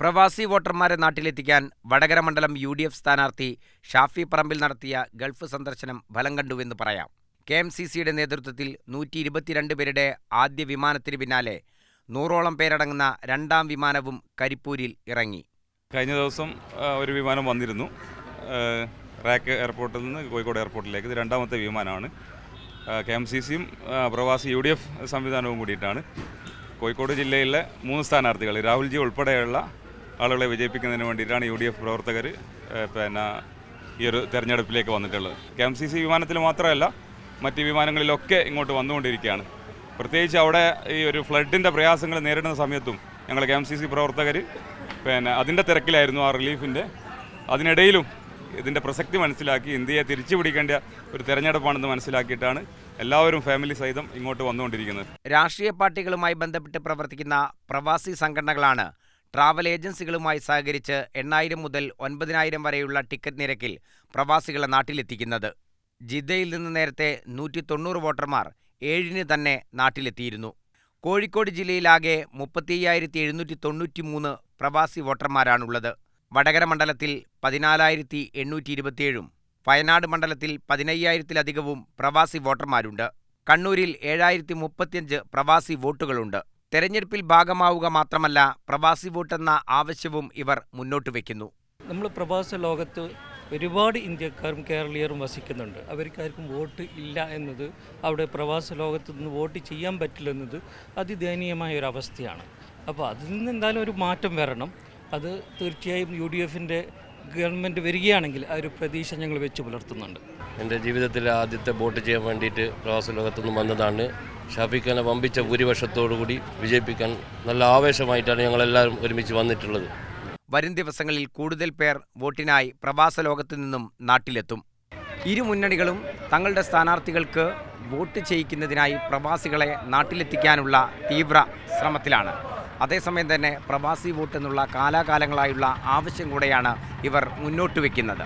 പ്രവാസി വോട്ടർമാരെ നാട്ടിലെത്തിക്കാൻ വടകര മണ്ഡലം യു ഡി എഫ് സ്ഥാനാർത്ഥി ഷാഫി പറമ്പിൽ നടത്തിയ ഗൾഫ് സന്ദർശനം ഫലം കണ്ടുവെന്ന് പറയാം. കെ എം സി സിയുടെ നേതൃത്വത്തിൽ നൂറ്റി ഇരുപത്തിരണ്ട് പേരുടെ ആദ്യ വിമാനത്തിന് പിന്നാലെ നൂറോളം പേരടങ്ങുന്ന രണ്ടാം വിമാനവും കരിപ്പൂരിൽ ഇറങ്ങി. കഴിഞ്ഞ ദിവസം ഒരു വിമാനം വന്നിരുന്നു. റാക്ക് എയർപോർട്ടിൽ നിന്ന് കോഴിക്കോട് എയർപോർട്ടിലേക്ക്. ഇത് രണ്ടാമത്തെ വിമാനമാണ്. കെ എം സി സിയും പ്രവാസി യു ഡി എഫ് സംവിധാനവും കൂടിയിട്ടാണ് കോഴിക്കോട് ജില്ലയിലെ മൂന്ന് സ്ഥാനാർത്ഥികൾ രാഹുൽജി ഉൾപ്പെടെയുള്ള ആളുകളെ വിജയിപ്പിക്കുന്നതിന് വേണ്ടിയിട്ടാണ് യു ഡി എഫ് പ്രവർത്തകർ പിന്നെ ഈ ഒരു തെരഞ്ഞെടുപ്പിലേക്ക് വന്നിട്ടുള്ളത്. കെ എം സി സി വിമാനത്തിൽ മാത്രമല്ല മറ്റ് വിമാനങ്ങളിലൊക്കെ ഇങ്ങോട്ട് വന്നുകൊണ്ടിരിക്കുകയാണ്. പ്രത്യേകിച്ച് അവിടെ ഈ ഒരു ഫ്ലഡിന്റെ പ്രയാസങ്ങൾ നേരിടുന്ന സമയത്തും ഞങ്ങൾ കെ എം സി സി പ്രവർത്തകർ പിന്നെ അതിന്റെ തിരക്കിലായിരുന്നു ആ റിലീഫിന്റെ. അതിനിടയിലും ഇതിന്റെ പ്രസക്തി മനസ്സിലാക്കി ഇന്ത്യയെ തിരിച്ചു പിടിക്കേണ്ട ഒരു തെരഞ്ഞെടുപ്പാണെന്ന് മനസ്സിലാക്കിയിട്ടാണ് എല്ലാവരും ഫാമിലി സഹിതം ഇങ്ങോട്ട് വന്നുകൊണ്ടിരിക്കുന്നത്. രാഷ്ട്രീയ പാർട്ടികളുമായി ബന്ധപ്പെട്ട് പ്രവർത്തിക്കുന്ന പ്രവാസി സംഘടനകളാണ് ട്രാവൽ ഏജൻസികളുമായി സഹകരിച്ച് എണ്ണായിരം മുതൽ ഒൻപതിനായിരം വരെയുള്ള ടിക്കറ്റ് നിരക്കിൽ പ്രവാസികളെ നാട്ടിലെത്തിക്കുന്നത്. ജിദ്ദയിൽ നിന്ന് നേരത്തെ നൂറ്റി തൊണ്ണൂറ് വോട്ടർമാർ ഏഴിന് തന്നെ നാട്ടിലെത്തിയിരുന്നു. കോഴിക്കോട് ജില്ലയിലാകെ മുപ്പത്തി അയ്യായിരത്തി എഴുന്നൂറ്റി തൊണ്ണൂറ്റി മൂന്ന് പ്രവാസി വോട്ടർമാരാണുള്ളത്. വടകര മണ്ഡലത്തിൽ പതിനാലായിരത്തി എണ്ണൂറ്റി ഇരുപത്തിയേഴും വയനാട് മണ്ഡലത്തിൽ പതിനയ്യായിരത്തിലധികവും പ്രവാസി വോട്ടർമാരുണ്ട്. കണ്ണൂരിൽ ഏഴായിരത്തി മുപ്പത്തിയഞ്ച് പ്രവാസി വോട്ടുകളുണ്ട്. തെരഞ്ഞെടുപ്പിൽ ഭാഗമാവുക മാത്രമല്ല പ്രവാസി വോട്ടെന്ന ആവശ്യവും ഇവർ മുന്നോട്ട് വയ്ക്കുന്നു. നമ്മൾ പ്രവാസ ലോകത്ത് ഒരുപാട് ഇന്ത്യക്കാരും കേരളീയരും വസിക്കുന്നുണ്ട്. അവർക്കാർക്കും വോട്ട് ഇല്ല എന്നത് അവിടെ പ്രവാസ ലോകത്ത് നിന്ന് വോട്ട് ചെയ്യാൻ പറ്റില്ലെന്നത് അതിദയനീയമായ ഒരു അവസ്ഥയാണ്. അപ്പോൾ അതിൽ നിന്ന് എന്തായാലും ഒരു മാറ്റം വരണം. അത് തീർച്ചയായും യു ഡി എഫിന്റെ ഗവൺമെന്റ് വരികയാണെങ്കിൽ ആ ഒരു പ്രതീക്ഷ ഞങ്ങൾ വെച്ച് പുലർത്തുന്നുണ്ട്. എന്റെ ജീവിതത്തിൽ ആദ്യത്തെ വോട്ട് ചെയ്യാൻ വേണ്ടിയിട്ട് പ്രവാസ ലോകത്തുനിന്ന് വന്നതാണ് ഷാഫിഖാനെ വമ്പിച്ച ഭൂരിപക്ഷത്തോടുകൂടി വിജയിപ്പിക്കാൻ നല്ല ആവേശമായിട്ടാണ് ഞങ്ങളെല്ലാവരും ഒരുമിച്ച് വന്നിട്ടുള്ളത്. വരും ദിവസങ്ങളിൽ കൂടുതൽ പേർ വോട്ടിനായി പ്രവാസ ലോകത്തു നിന്നും നാട്ടിലെത്തും. ഇരു മുന്നണികളും തങ്ങളുടെ സ്ഥാനാർത്ഥികൾക്ക് വോട്ട് ചെയ്യിക്കുന്നതിനായി പ്രവാസികളെ നാട്ടിലെത്തിക്കാനുള്ള തീവ്ര ശ്രമത്തിലാണ്. അതേസമയം തന്നെ പ്രവാസി വോട്ട് എന്നുള്ള കാലാകാലങ്ങളായുള്ള ആവശ്യം കൂടെയാണ് ഇവർ മുന്നോട്ട് വയ്ക്കുന്നത്.